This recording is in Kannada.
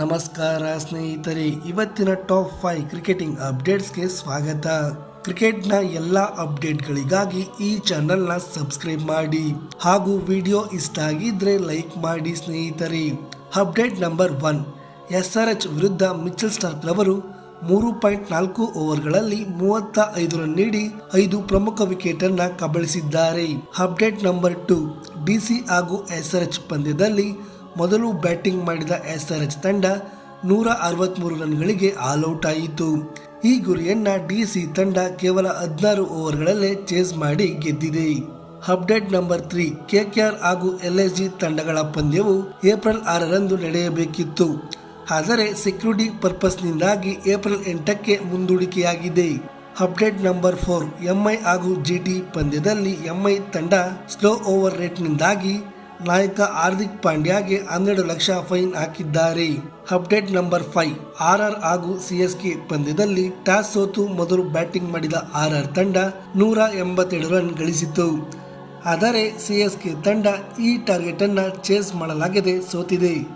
ನಮಸ್ಕಾರ ಸ್ನೇಹಿತರೆ, ಇವತ್ತಿನ ಟಾಪ್ ಫೈವ್ ಕ್ರಿಕೆಟಿಂಗ್ ಅಪ್ಡೇಟ್ಸ್ಗೆ ಸ್ವಾಗತ. ಕ್ರಿಕೆಟ್ನ ಎಲ್ಲ ಅಪ್ಡೇಟ್ಗಳಿಗಾಗಿ ಈ ಚಾನಲ್ನ ಸಬ್ಸ್ಕ್ರೈಬ್ ಮಾಡಿ. ಹಾಗೂ ವಿಡಿಯೋ ಇಷ್ಟ ಆಗಿದ್ರೆ ಲೈಕ್ ಮಾಡಿ ಸ್ನೇಹಿತರೆ. Update number one S R H ವಿರುದ್ಧ ಮಿಚಲ್ ಸ್ಟಾರ್ಕ್ ರವರು ಮೂರು ಪಾಯಿಂಟ್ ನಾಲ್ಕು ಓವರ್ಗಳಲ್ಲಿ ಮೂವತ್ತ ಐದು ರನ್ ನೀಡಿ ಐದು ಪ್ರಮುಖ ವಿಕೆಟ್ ಅನ್ನ ಕಬಳಿಸಿದ್ದಾರೆ. ಅಪ್ಡೇಟ್ ನಂಬರ್ ಟು ಡಿಸಿ ಹಾಗೂ ಎಸ್ ಆರ್ ಎಚ್ ಪಂದ್ಯದಲ್ಲಿ ಮೊದಲು ಬ್ಯಾಟಿಂಗ್ ಮಾಡಿದ ಎಸ್ಆರ್ಎಚ್ ಆರ್ ಎಚ್ ತಂಡ ನೂರ ಅರವತ್ಮೂರು ರನ್ಗಳಿಗೆ ಆಲ್ಔಟ್ ಆಯಿತು. ಈ ಗುರಿಯನ್ನ ಡಿಸಿ ತಂಡ ಕೇವಲ ಹದಿನಾರು ಓವರ್ಗಳಲ್ಲೇ ಚೇಸ್ ಮಾಡಿ ಗೆದ್ದಿದೆ. ಅಪ್ಡೇಟ್ ನಂಬರ್ ತ್ರೀ ಕೆಕೆಆರ್ ಹಾಗೂ ಎಲ್ಎಸ್ಜಿ ತಂಡಗಳ ಪಂದ್ಯವು ಏಪ್ರಿಲ್ ಆರರಂದು ನಡೆಯಬೇಕಿತ್ತು. ಆದರೆ ಸೆಕ್ಯೂರಿಟಿ ಪರ್ಪಸ್ನಿಂದಾಗಿ ಏಪ್ರಿಲ್ ಎಂಟಕ್ಕೆ ಮುಂದೂಡಿಕೆಯಾಗಿದೆ. ಅಪ್ಡೇಟ್ ನಂಬರ್ ಫೋರ್ ಎಂಐ ಹಾಗೂ ಜಿಟಿ ಪಂದ್ಯದಲ್ಲಿ ಎಂಐ ತಂಡ ಸ್ಲೋ ಓವರ್ ರೇಟ್ನಿಂದಾಗಿ ನಾಯಕ ಹಾರ್ದಿಕ್ ಪಾಂಡ್ಯಾಗೆ ಹನ್ನೆರಡು ಲಕ್ಷ ಫೈನ್ ಹಾಕಿದ್ದಾರೆ. Update number five, R R ಹಾಗೂ ಸಿಎಸ್ಕೆ ಪಂದ್ಯದಲ್ಲಿ ಟಾಸ್ ಸೋತು ಮೊದಲು ಬ್ಯಾಟಿಂಗ್ ಮಾಡಿದ ಆರ್ ಆರ್ ತಂಡ ನೂರ ಎಂಬತ್ತೆರಡು ರನ್ ಗಳಿಸಿತು ಆದರೆ ಸಿಎಸ್ಕೆ ತಂಡ ಈ ಟಾರ್ಗೆಟ್ ಅನ್ನ ಚೇಸ್ ಮಾಡಲಾಗದೆ ಸೋತಿದೆ.